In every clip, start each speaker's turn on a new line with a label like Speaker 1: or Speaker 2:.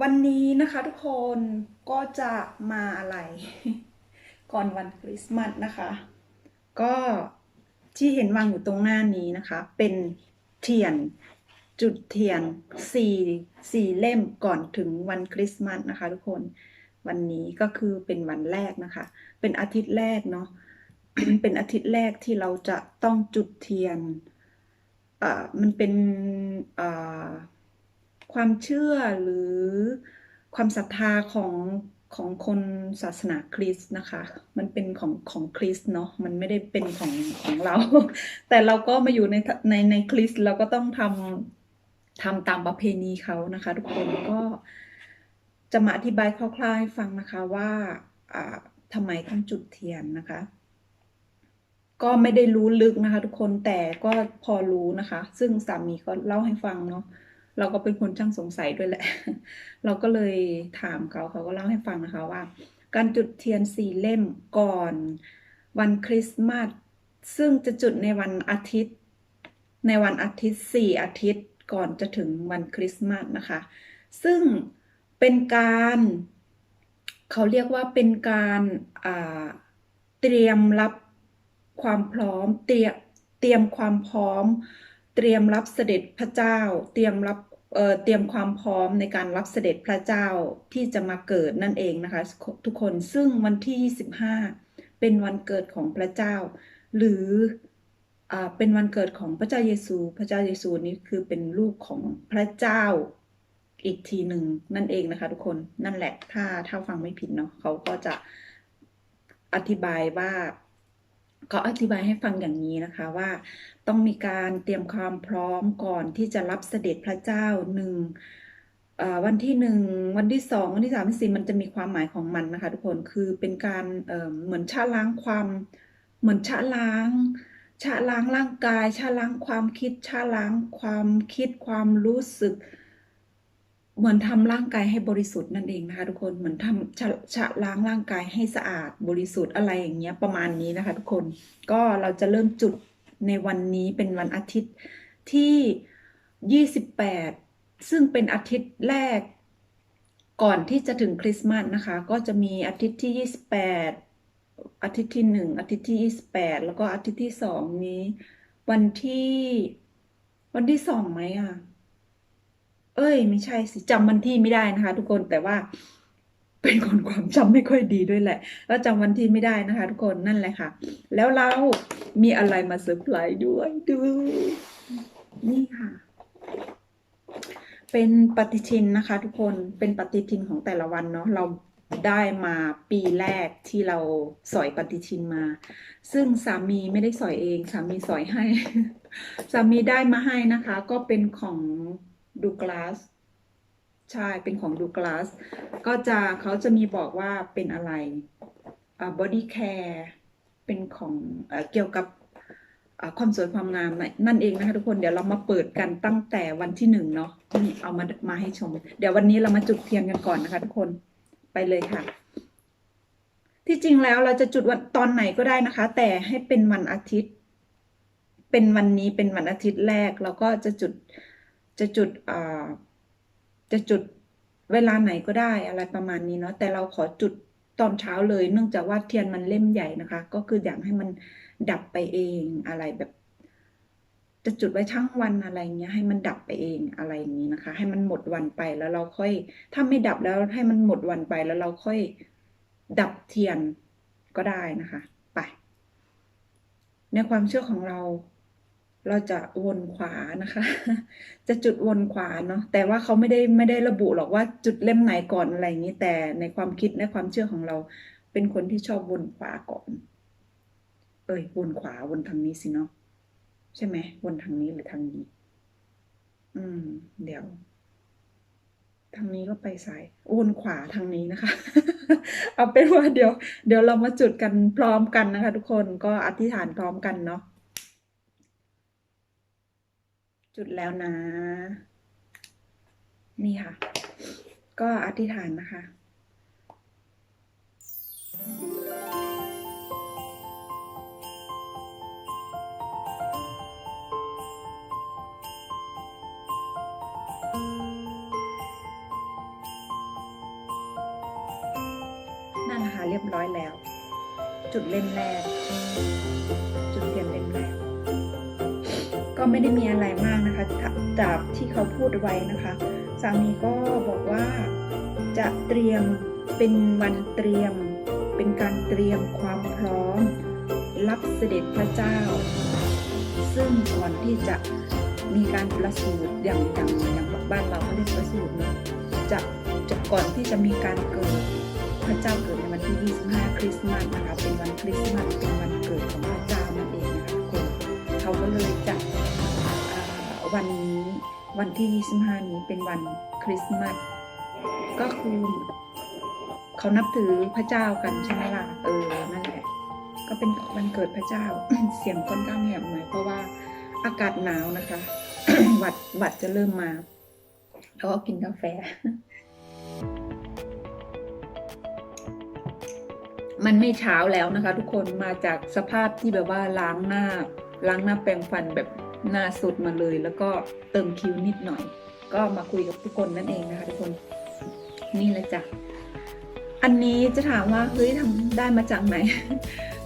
Speaker 1: วันนี้นะคะทุกคนก็จะมาอะไร ก่อนวันคริสต์มาสนะคะ ก็ที่เห็นวางอยู่ตรงหน้านี้นะคะ เป็นเทียนจุดเทียนสี่สี่เล่มก่อนถึงวันคริสต์มาสนะคะ ทุกคนวันนี้ก็คือเป็นวันแรกนะคะ เป็นอาทิตย์แรกเนาะเป็นอาทิตย์แรกที่เราจะต้องจุดเทียนเอ่อมันเป็นเอ่อ ความเชื่อหรือความศรัทธาของของคนศาสนาคริสต์นะคะ มันเป็นของของคริสต์เนาะมันไม่ได้เป็นของของเรา แต่เราก็มาอยู่ในในในคริสต์เราก็ต้องทำทำตามประเพณีเขานะคะ ทุกคนก็จะมาอธิบายคร่าวๆให้ฟังนะคะว่าอ่าทำไมต้องจุดเทียนนะคะ ก็ไม่ได้รู้ลึกนะคะ ทุกคนแต่ก็พอรู้นะคะ ซึ่งสามีก็เล่าให้ฟังเนาะ เราก็เป็นคนช่างสงสัยด้วยแหละ เราก็เลยถามเขาเขาก็เล่าให้ฟังนะคะว่า การจุดเทียนสี่เล่มก่อน วันคริสต์มาสซึ่งจะจุดในวันอาทิตย์ ในวันอาทิตย์สี่อาทิตย์ก่อนจะถึงวันคริสต์มาสนะคะ ซึ่งเป็นการเขาเรียกว่าเป็นการเตรียมรับความพร้อมเตรียมเตรียมความพร้อม เตรียมรับเสด็จพระเจ้า เตรียมรับ เตรียมความพร้อมในการรับเสด็จพระเจ้าที่จะมาเกิดนั่นเองนะคะ ทุกคนซึ่งวันที่ 25 เป็นวันเกิดของพระเจ้า หรืออเป็นวันเกิดของพระเจ้าเยซู พระเจ้าเยซูนี้คือเป็นลูกของพระเจ้าอีกทีหนึ่งนั่นเองนะคะ ทุกคนนั่นแหละถ้าถ้าฟังไม่ผิดเนาะเขาก็จะอธิบายว่า เขาอธิบายให้ฟังอย่างนี้นะคะว่าต้องมีการเตรียมความพร้อมก่อนที่จะรับเสด็จพระเจ้าหนึ่งวันที่หนึ่งวันที่สองวันที่สามวันที่สี่มันจะมีความหมายของมันนะคะทุกคนคือเป็นการเเหมือนชะล้างความเหมือนชะล้างชะล้างร่างกายชะล้างความคิดชะล้างความคิดความรู้สึก เหมือนทำร่างกายให้บริสุทธิ์นั่นเองนะคะ ทุกคนเหมือนทำชะชะล้างร่างกายให้สะอาดบริสุทธิ์อะไรอย่างเงี้ยประมาณนี้นะคะ ทุกคนก็เราจะเริ่มจุดในวันนี้เป็นวันอาทิตย์ที่ 28 ซึ่งเป็นอาทิตย์แรก ก่อนที่จะถึงคริสต์มาสนะคะ ก็จะมีอาทิตย์ที่ 28 อาทิตย์ที่หนึ่งอาทิตย์ที่ 28 แล้วก็อาทิตย์ที่สองนี้ วันที่วันที่สองไหมอะ เอ้ย ไม่ใช่สิจำวันที่ไม่ได้นะคะ ทุกคนแต่ว่าเป็นคนความจำไม่ค่อยดีด้วยแหละ แล้วจำวันที่ไม่ได้นะคะ ทุกคนนั่นแหละค่ะ แล้วเรามีอะไรมาเซอร์ไพรส์ด้วยดู นี่ค่ะ เป็นปฏิทินนะคะ ทุกคนเป็นปฏิทินของแต่ละวันเนาะเราได้มาปีแรกที่เราสอยปฏิทินมา ซึ่งสามีไม่ได้สอยเองสามีสอยให้ สามีได้มาให้นะคะ ก็เป็นของ ดูกลาสใช่เป็นของดูกลาสก็จะเขาจะมีบอกว่าเป็นอะไรอ่า body care เป็นของเอ่อเกี่ยวกับความสวยความงามนั่นเองนะคะทุกคนเดี๋ยวเรามาเปิดกันตั้งแต่วันที่หนึ่งเนาะนี่เอามามาให้ชม เดี๋ยววันนี้เรามาจุดเทียนกันก่อนนะคะ ทุกคนไปเลยค่ะ ที่จริงแล้วเราจะจุดวันตอนไหนก็ได้นะคะ แต่ให้เป็นวันอาทิตย์ เป็นวันนี้เป็นวันอาทิตย์แรกเราก็จะจุด จะจุดอ่าจะจุดเวลาไหนก็ได้อะไรประมาณนี้เนาะแต่เราขอจุดตอนเช้าเลย เนื่องจากว่าเทียนมันเล่มใหญ่นะคะ ก็คืออยากให้มันดับไปเองอะไรแบบ จะจุดไว้ทั้งวันอะไรเงี้ย ให้มันดับไปเองอะไรอย่างนี้นะคะ ให้มันหมดวันไปแล้วเราค่อย ถ้าไม่ดับแล้วให้มันหมดวันไปแล้วเราค่อยดับเทียนก็ได้นะคะ ไป ในความเชื่อของเรา เราจะวนขวานะคะ จะจุดวนขวาเนาะแต่ว่าเขาไม่ได้ไม่ได้ระบุหรอกว่าจุดเล่มไหนก่อนอะไรอย่างนี้ แต่ในความคิดในความเชื่อของเรา เป็นคนที่ชอบวนขวาก่อน เอ้ยวนขวาวนทางนี้สิเนาะใช่ไหมวนทางนี้หรือทางนี้ อืม เดี๋ยว ทางนี้ก็ไปซ้ายวนขวาทางนี้นะคะ เอาเป็นว่าเดี๋ยว เดี๋ยวเรามาจุดกันพร้อมกันนะคะ ทุกคนก็อธิษฐานพร้อมกันเนาะ จุดแล้วนะ นี่ค่ะ ก็อธิษฐานนะคะ นั่นนะคะเรียบร้อยแล้ว จุดเล่มแรก จุดเทียนเล่มแรก ก็ไม่ได้มีอะไรมากนะคะจากที่เขาพูดไว้นะคะ สามีก็บอกว่าจะเตรียมเป็นวันเตรียม เป็นการเตรียมความพร้อม รับเสด็จพระเจ้า ซึ่งก่อนที่จะมีการประสูติอย่างอย่างอย่างบ้านเราเขาเรียกประสูติเนอะจะจะก่อนที่จะมีการเกิดพระเจ้าเกิดในวันที่ 25 คริสต์มาสนะคะเป็นวันคริสต์มาสเป็นวันเกิดของพระเจ้านั่นเองนะคะทุกคนเขาก็เลยจัด วันนี้วันที่25นี้เป็นวันคริสต์มาสก็คือ เขานับถือพระเจ้ากันใช่ไหมล่ะเออนั่นแหละ ก็เป็นวันเกิดพระเจ้า เสียงค่อนข้างแหบหน่อยเพราะว่าอากาศหนาวนะคะ หวัดหวัดจะเริ่มมาแล้วก็กินกาแฟ มันไม่เช้าแล้วนะคะ ทุกคนมาจากสภาพที่แบบว่าล้างหน้าล้างหน้าแปรงฟันแบบ หน้าสุดมาเลย แล้วก็เติมคิ้วนิดหน่อย ก็มาคุยกับทุกคนนั่นเองนะคะทุกคนนี่แหละจ้ะอันนี้จะถามว่าเฮ้ยทำได้มาจากไหน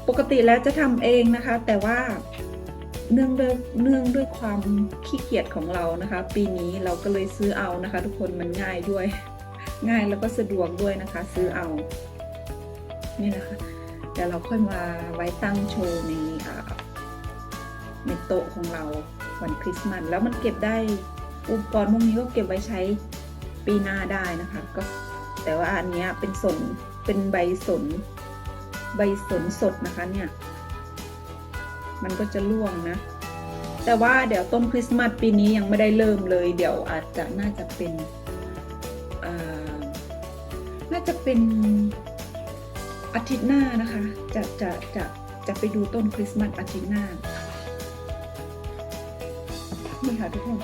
Speaker 1: ปกติแล้วจะทำเองนะคะ แต่ว่าเนื่องด้วยเนื่องด้วยความขี้เกียจของเรานะคะ ปีนี้เราก็เลยซื้อเอานะคะ ทุกคนมันง่ายด้วย ง่ายแล้วก็สะดวกด้วยนะคะ ซื้อเอา นี่นะคะเดี๋ยวเราค่อยมาไว้ตั้งโชว์ในอ่า ในโต๊ะของเราวันคริสต์มาสแล้วมันเก็บได้อุปกรณ์พวกนี้ก็เก็บไว้ใช้ปีหน้าได้นะคะก็แต่ว่าอันนี้เป็นสนเป็นใบสน ใบสนสดนะคะเนี่ย มันก็จะร่วงนะ แต่ว่าเดี๋ยวต้นคริสต์มาสปีนี้ยังไม่ได้เริ่มเลย เดี๋ยวอาจจะน่าจะเป็นน่าจะเป็นอาทิตย์หน้านะคะ จะจะจะจะไปดูต้นคริสต์มาสอาทิตย์หน้า นี่ค่ะทุกคน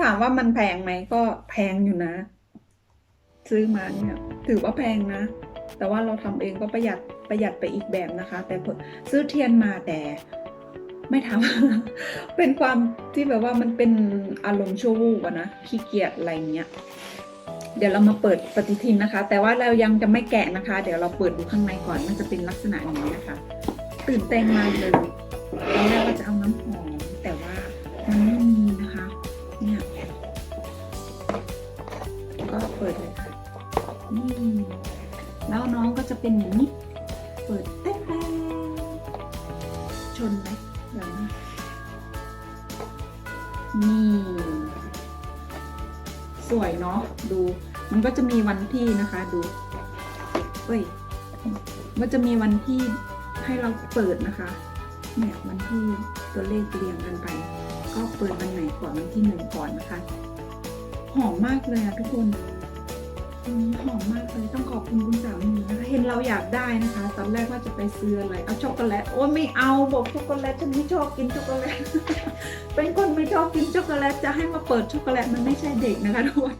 Speaker 1: ถามว่ามันแพงไหมก็แพงอยู่นะ ซื้อมาเนี่ย ถือว่าแพงนะ แต่ว่าเราทำเองก็ประหยัดประหยัดไปอีกแบบนะคะ แต่พอซื้อเทียนมาแต่ไม่ทำ เป็นความที่แบบว่ามันเป็นอารมณ์ชั่ววูบนะขี้เกียจอะไรเงี้ย เดี๋ยวเรามาเปิดปฏิทินนะคะ แต่ว่าเรายังจะไม่แกะนะคะ เดี๋ยวเราเปิดดูข้างในก่อน มันจะเป็นลักษณะอย่างนี้นะคะ ตื่นเต้นมากเลย ตอนแรกว่าจะเอาน้ำหอมแต่ว่ามันไม่มีนะคะ เนี่ยก็เปิดเลยค่ะนี่แล้วน้องก็จะเป็นอย่างนี้เปิดเต้นชนไหมเดี๋ยวนะนี่สวยเนาะดู มันก็จะมีวันที่นะคะดูเอ้ยมันจะมีวันที่ให้เราเปิดนะคะ เนี่ยวันที่ตัวเลขเรียงกันไป ก็เปิดวันไหนก่อนวันที่หนึ่งก่อนนะคะ หอมมากเลยอะทุกคนหอมมากเลยต้องขอบคุณคุณสามีนะคะเห็นเราอยากได้นะคะ ตอนแรกว่าจะไปซื้ออะไรเอาช็อกโกแลตโอ้ไม่เอาบอกช็อกโกแลตฉันไม่ชอบกินช็อกโกแลตเป็นคนไม่ชอบกินช็อกโกแลตจะให้มาเปิดช็อกโกแลตมันไม่ใช่เด็กนะคะทุกคน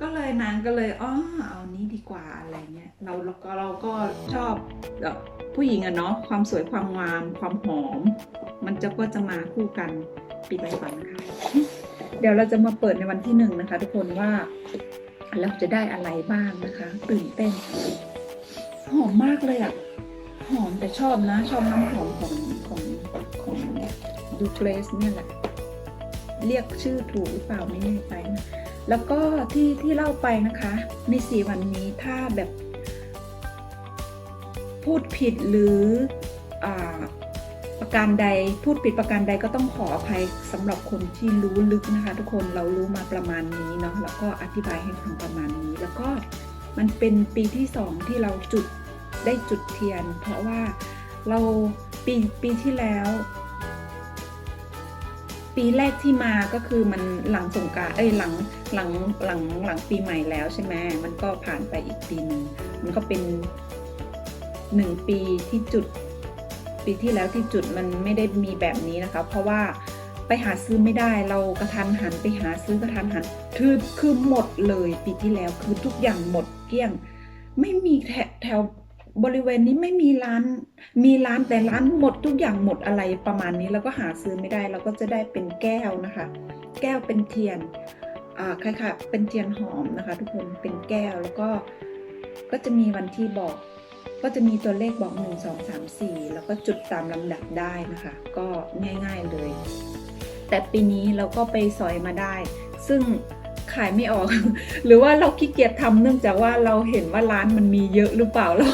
Speaker 1: ก็เลยนางก็เลยอ๋อเอานี้ดีกว่าอะไรเงี้ยเราเราก็เราก็ชอบแบบ ผู้หญิงอะเนาะความสวยความงาม ความหอม มันจะก็จะมาคู่กันปิดไปก่อนนะคะเดี๋ยวเราจะมาเปิดในวันที่หนึ่งนะคะ ทุกคนว่าเราจะได้อะไรบ้างนะคะ ตื่นเต้น หอมมากเลยอะหอมแต่ชอบนะ ชอบน้ำหอมของของของดูเกรสเนี่ยแหละเรียกชื่อถูกหรือเปล่าไม่แน่ใจนะแล้วก็ที่ที่เล่าไปนะคะ ในสี่วันนี้ถ้าแบบ พูดผิดหรืออาประการใดพูดผิดประการใดก็ต้องขออภัยสำหรับคนที่รู้ลึกนะคะ ทุกคนเรารู้มาประมาณนี้เนาะแล้วก็อธิบายให้ฟังประมาณนี้ แล้วก็มันเป็นปีที่สองที่เราจุดได้จุดเทียน เพราะว่าเราปีปีที่แล้ว ปีแรกที่มาก็คือมันหลังสงการเอ้ยหลังหลังหลังหลังปีใหม่แล้วใช่ไหมมันก็ผ่านไปอีกปีหนึ่งมันก็เป็น หนึ่งปีที่จุด ปีที่แล้วที่จุดมันไม่ได้มีแบบนี้นะคะ เพราะว่าไปหาซื้อไม่ได้เรากระทันหันไปหาซื้อกระทันหันคือคือหมดเลยปีที่แล้วคือทุกอย่างหมดเกลี้ยง ไม่มีแถวบริเวณนี้ไม่มีร้าน มีร้านแต่ร้านหมดทุกอย่างหมดอะไรประมาณนี้แล้วก็หาซื้อไม่ได้เราก็จะได้เป็นแก้วนะคะ แก้วเป็นเทียนอ่าคล้ายๆเป็นเทียนหอมนะคะ ทุกคนเป็นแก้วแล้วก็ก็จะมีวันที่บอก ก็จะมีตัวเลขบอก 1 2 3 4 แล้วก็จุดตามลำดับได้นะคะ ก็ง่ายๆเลย แต่ปีนี้เราก็ไปสอยมาได้ ซึ่งขายไม่ออก หรือว่าเราขี้เกียจทำเนื่องจากว่าเราเห็นว่าร้านมันมีเยอะหรือเปล่าเรา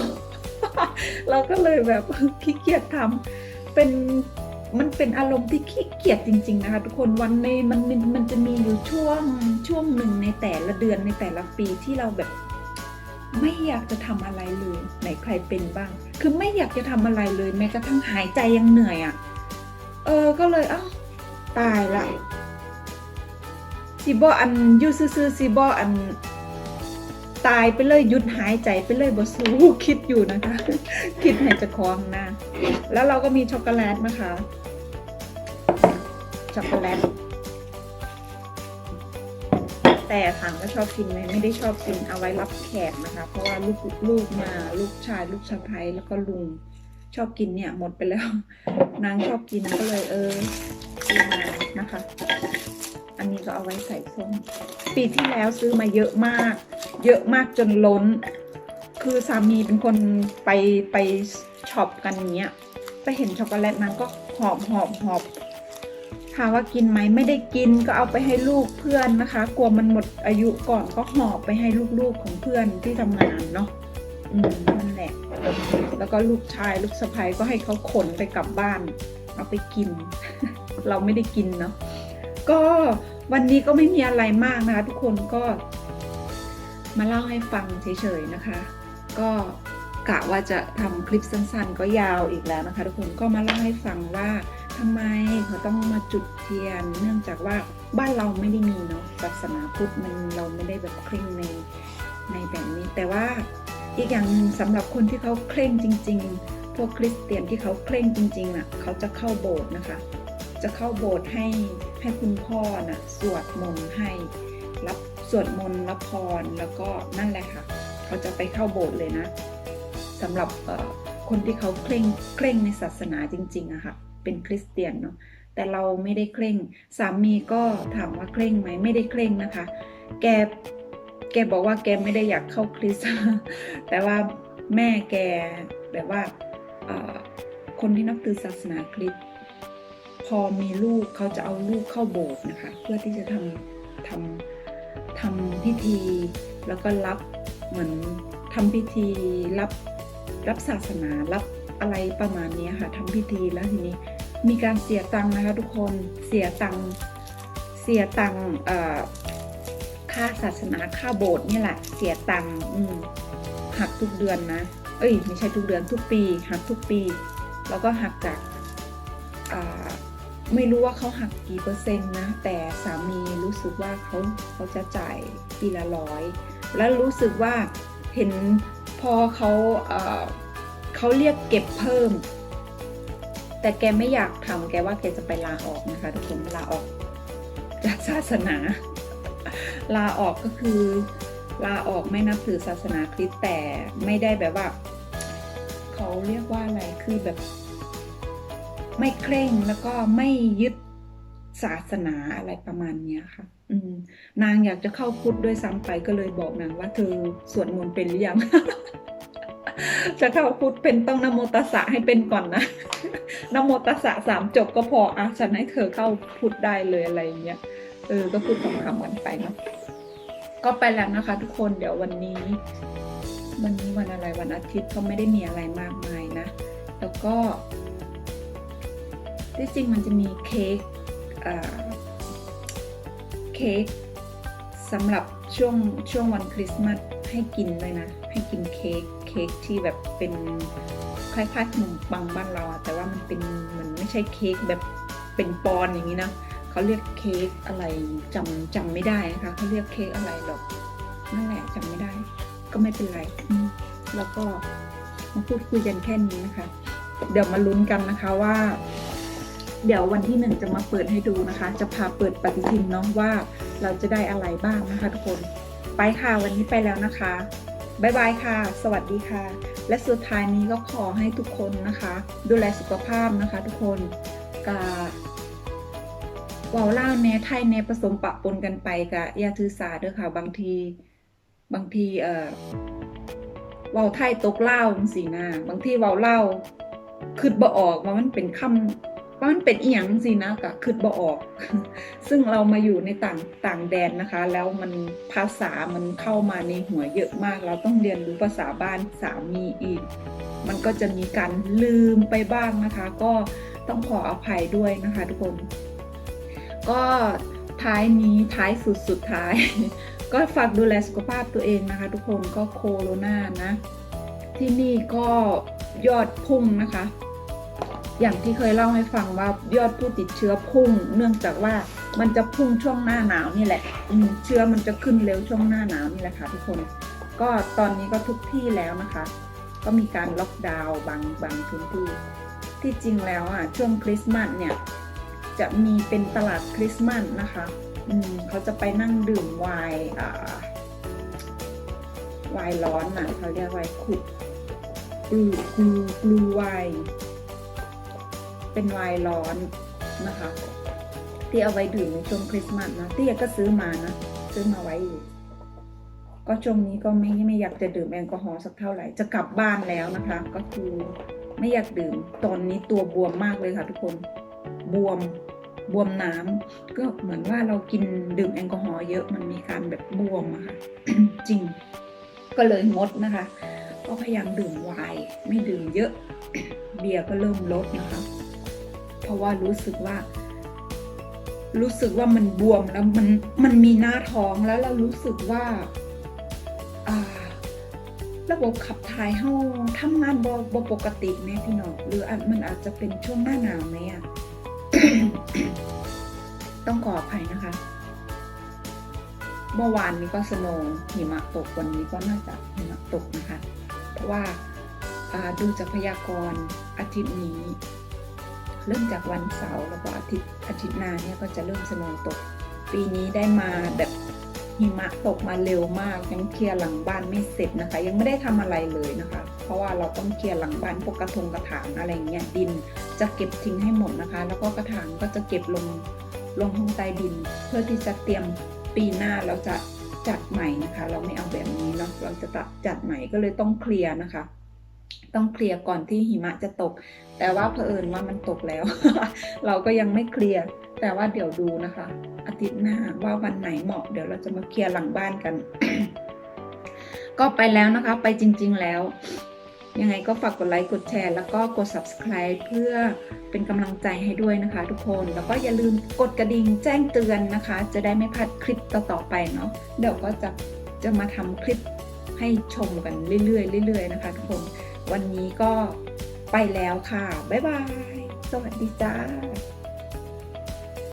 Speaker 1: เราก็เลยแบบขี้เกียจทำเป็นมันเป็นอารมณ์ที่ขี้เกียจจริง ๆ นะคะ ทุกคนวันในมันมันมันจะมีอยู่ช่วงช่วงหนึ่งในแต่ละเดือนในแต่ละปีที่เราแบบ ไม่อยากจะทำอะไรเลยไหนใครเป็นบ้าง คือไม่อยากจะทำอะไรเลย แม้กระทั่งหายใจยังเหนื่อยอะ่ะ เออก็เลยเอ้าตายละซีบออันยูซื่อซีบออัน ตายไปเลยหยุดหายใจไปเลยบสู้คิดอยู่นะคะ คิดให้จะคล้องนะ แล้วเราก็มีช็อกโกแลตนะคะช็อกโกแลต แต่ถามว่าชอบกินไหมไม่ได้ชอบกินเอาไว้รับแขกนะคะ เพราะว่าลูกลูกมาลูกชายลูกสะใภ้แล้วก็ลุงชอบกินเนี่ยหมดไปแล้ว นางชอบกินก็เลยเออซื้อมานะคะ อันนี้ก็เอาไว้ใส่ส้มปีที่แล้วซื้อมาเยอะมาก เยอะมากจนล้น คือสามีเป็นคนไปไปช็อปกันเงี้ยไปเห็นช็อกโกแลตนางก็หอบหอบหอบ ถามว่ากินไหมไม่ได้กินก็เอาไปให้ลูกเพื่อนนะคะ กลัวมันหมดอายุก่อนก็หอบไปให้ลูกๆของเพื่อนที่ทำงานเนาะอืมนั่นแหละ แล้วก็ลูกชายลูกสะใภ้ก็ให้เขาขนไปกลับบ้าน เอาไปกิน เราไม่ได้กินเนาะก็วันนี้ก็ไม่มีอะไรมากนะคะ ทุกคนก็มาเล่าให้ฟังเฉยๆนะคะ ก็ กะว่าจะทำคลิปสั้นๆ ก็ยาวอีกแล้วนะคะ ทุกคนก็มาเล่าให้ฟังว่าทำไมเขาต้องมาจุดเทียน เนื่องจากว่าบ้านเราไม่ได้มีเนาะศาสนาพุทธมันเราไม่ได้แบบเคร่งในในแบบนี้ แต่ว่าอีกอย่างหนึ่งสำหรับคนที่เขาเคร่งจริง ๆ พวกคริสเตียนที่เขาเคร่งจริงๆน่ะเขาจะเข้าโบสถ์นะคะ จะเข้าโบสถ์ให้ให้คุณพ่อน่ะสวดมนต์ให้รับสวดมนต์รับพรแล้วก็นั่นแหละค่ะ เขาจะไปเข้าโบสถ์เลยนะ สำหรับคนที่เขาเคร่งเคร่งในศาสนาจริงๆอะค่ะเป็นคริสเตียนเนาะแต่เราไม่ได้เคร่ง สามีก็ถามว่าเคร่งไหมไม่ได้เคร่งนะคะ แกแกบอกว่าแกไม่ได้อยากเข้าคริสต์แต่ว่าแม่แกแบบว่าคนที่นับถือศาสนาคริสต์พอมีลูกเขาจะเอาลูกเข้าโบสถ์นะคะ เพื่อที่จะทำทำทำพิธี แล้วก็รับเหมือนทำพิธีรับ รับศาสนารับอะไรประมาณนี้ค่ะทำพิธีแล้วทีนี้มีการเสียตังค์นะคะทุกคนเสียตังค์เสียตังค์เอ่อค่าศาสนาค่าโบสถ์นี่แหละ เสียตังค์หักทุกเดือนนะ เอ้ยไม่ใช่ทุกเดือนทุกปีหักทุกปี แล้วก็หักจากไม่รู้ว่าเขาหักกี่เปอร์เซ็นต์นะ แต่สามีรู้สึกว่าเขาเขาจะจ่ายปีละร้อย แล้วรู้สึกว่าเห็น อเขาเเขาเรียกเก็บเพิ่ม แต่แกไม่อยากทำแกว่าแกจะไปลาออกนะคะทุกคนลาออกจากศาสนา ลาออกก็คือ ลาออกไม่นับถือศาสนาคริสต์แต่ไม่ได้แบบว่าเขาเรียกว่าอะไรคือแบบ ไม่เคร่งแล้วก็ไม่ยึดศาสนาอะไรประมาณนี้ค่ะ นางอยากจะเข้าพุทธด้วยซ้ำไปก็เลยบอกนางว่าเธอสวดมนต์เป็นหรือยัง จะเข้าพุทธเป็นต้องนโมตัสสะให้เป็นก่อนนะนโมตัสสะสามจบก็พออะฉันให้เธอเข้าพุทธได้เลยอะไรเงี้ย เออ ก็พูดคำๆกันไปเนาะ ก็ไปแล้วนะคะ ทุกคน เดี๋ยววันนี้ วันนี้วันอะไรวันอาทิตย์ก็ไม่ได้มีอะไรมากมายนะ แล้วก็ที่จริงมันจะมีเค้กอ่อเค้กสำหรับช่วงช่วงวันคริสต์มาสให้กินเลยนะ ให้กินเค้กเค้กที่แบบเป็นคล้ายๆขนมปังบ้านเราอะแต่ว่ามันเป็นเหมือนไม่ใช่เค้กแบบเป็นปอนอย่างนี้นะเขาเรียกเค้กอะไรจำจำไม่ได้นะคะเขาเรียกเค้กอะไรหรอกนั่นแหละจำไม่ได้ ก็ไม่เป็นไรแล้วก็มาพูดคุยกันแค่นี้นะคะ เดี๋ยวมาลุ้นกันนะคะว่า เดี๋ยววันที่หนึ่งจะมาเปิดให้ดูนะคะ จะพาเปิดปฏิทินเนาะว่าเราจะได้อะไรบ้างนะคะทุกคน ไปค่ะวันนี้ไปแล้วนะคะบ๊ายบายค่ะ สวัสดีค่ะ และสุดท้ายนี้ก็ขอให้ทุกคนนะคะ ดูแลสุขภาพนะคะ ทุกคนกาว่าวล่าแนไทยแนผสมปะปนกันไปกะยาถือสาเด้อค่ะ บางทีบางทีเอ่อว้าไทยตกเล่าวจังซี่นะบางทีว้าเล่าคิดบ่ออกว่ามันเป็นคำ ว่ามันเป็นอีหยังจังซี่นะก็คิดบ่ออก ซึ่งเรามาอยู่ในต่างต่างแดนนะคะ แล้วมันภาษามันเข้ามาในหัวเยอะมาก เราต้องเรียนรู้ภาษาบ้านสามีอีก มันก็จะมีการลืมไปบ้างนะคะ ก็ต้องขออภัยด้วยนะคะ ทุกคน ก็ท้ายนี้ท้ายสุดสุดท้าย ก็ฝากดูแลสุขภาพตัวเองนะคะ ทุกคนก็โคโรนานะ ที่นี่ก็ยอดพุ่งนะคะ อย่างที่เคยเล่าให้ฟังว่ายอดผู้ติดเชื้อพุ่ง เนื่องจากว่ามันจะพุ่งช่วงหน้าหนาวนี่แหละอืเชื้อมันจะขึ้นเร็วช่วงหน้าหนาวนี่แหละค่ะทุกคน ก็ตอนนี้ก็ทุกที่แล้วนะคะ ก็มีการล็อกดาวน์บางบางพื้นที่ ที่จริงแล้วอะช่วงคริสต์มาสเนี่ยจะมีเป็นตลาดคริสต์มาสนะคะอืมเขาจะไปนั่งดื่มไวน์อ่าไวน์ร้อนน่ะเขาเรียกไวน์ขุดกลูกลูกลูไวน์ เป็นไวน์ร้อนนะคะที่เอาไว้ดื่มในช่วงคริสต์มาสนะที่ก็ซื้อมานะซื้อมาไว้อยู่ก็ช่วงนี้ก็ไม่ไม่อยากจะดื่มแอลกอฮอล์สักเท่าไหร่จะกลับบ้านแล้วนะคะ ก็คือไม่อยากดื่มตอนนี้ตัวบวมมากเลยค่ะ ทุกคนบวมบวมน้ำก็เหมือนว่าเรากินดื่มแอลกอฮอล์เยอะมันมีการแบบบวมอะค่ะจริง ก็เลยงดนะคะ ก็พยายามดื่มไวน์ไม่ดื่มเยอะ เบียร์ก็เริ่มลดนะคะ เพราะว่ารู้สึกว่า รู้สึกว่ามันบวมแล้วมันมันมีหน้าท้องแล้วเรารู้สึกว่าระบบขับถ่ายเฮาทำงานบ่บปกติแม่พี่น้องหรืออมันอาจจะเป็นช่วงหน้าหนาวไหมอะต้องขออภัยนะคะ เมื่อวานนี้ก็สโนว์หิมะตกวันนี้ก็น่าจะหิมะตกนะคะ เพราะว่าอ่าดูจากพยากรณ์อาทิตย์นี้ เริ่มจากวันเสาร์แล้วก็อาทิตย์อาทิตย์หน้าเนี่ยก็จะเริ่มสโนว์ตก ปีนี้ได้มาแบบหิมะตกมาเร็วมากยังเคลียร์หลังบ้านไม่เสร็จนะคะ ยังไม่ได้ทำอะไรเลยนะคะ เพราะว่าเราต้องเคลียร์หลังบ้านพวกกระทงกระถางอะไรเงี้ยดินจะเก็บทิ้งให้หมดนะคะ แล้วก็กระถางก็จะเก็บลงลงห้องใต้ดิน เพื่อที่จะเตรียมปีหน้าเราจะจัดใหม่นะคะ เราไม่เอาแบบนี้เนาะเราจะจัดใหม่ก็เลยต้องเคลียร์นะคะ ต้องเคลียร์ก่อนที่หิมะจะตก แต่ว่าเผอิญว่ามันตกแล้ว เราก็ยังไม่เคลียร์ แต่ว่าเดี๋ยวดูนะคะ อาทิตย์หน้าว่าวันไหนเหมาะ เดี๋ยวเราจะมาเคลียร์หลังบ้านกัน ก็ไปแล้วนะคะ ไปจริง ๆแล้ว ยังไงก็ฝากกดไลค์ กดแชร์ แล้วก็กด subscribe เพื่อเป็นกำลังใจให้ด้วยนะคะ ทุกคน แล้วก็อย่าลืมกดกระดิ่งแจ้งเตือนนะคะ จะได้ไม่พลาดคลิปต่อๆไปเนาะ เดี๋ยวก็จะจะมาทำคลิปให้ชมกันเรื่อยๆเรื่อยๆนะคะทุกคน วันนี้ก็ไปแล้วค่ะ บ๊ายบาย สวัสดีจ้า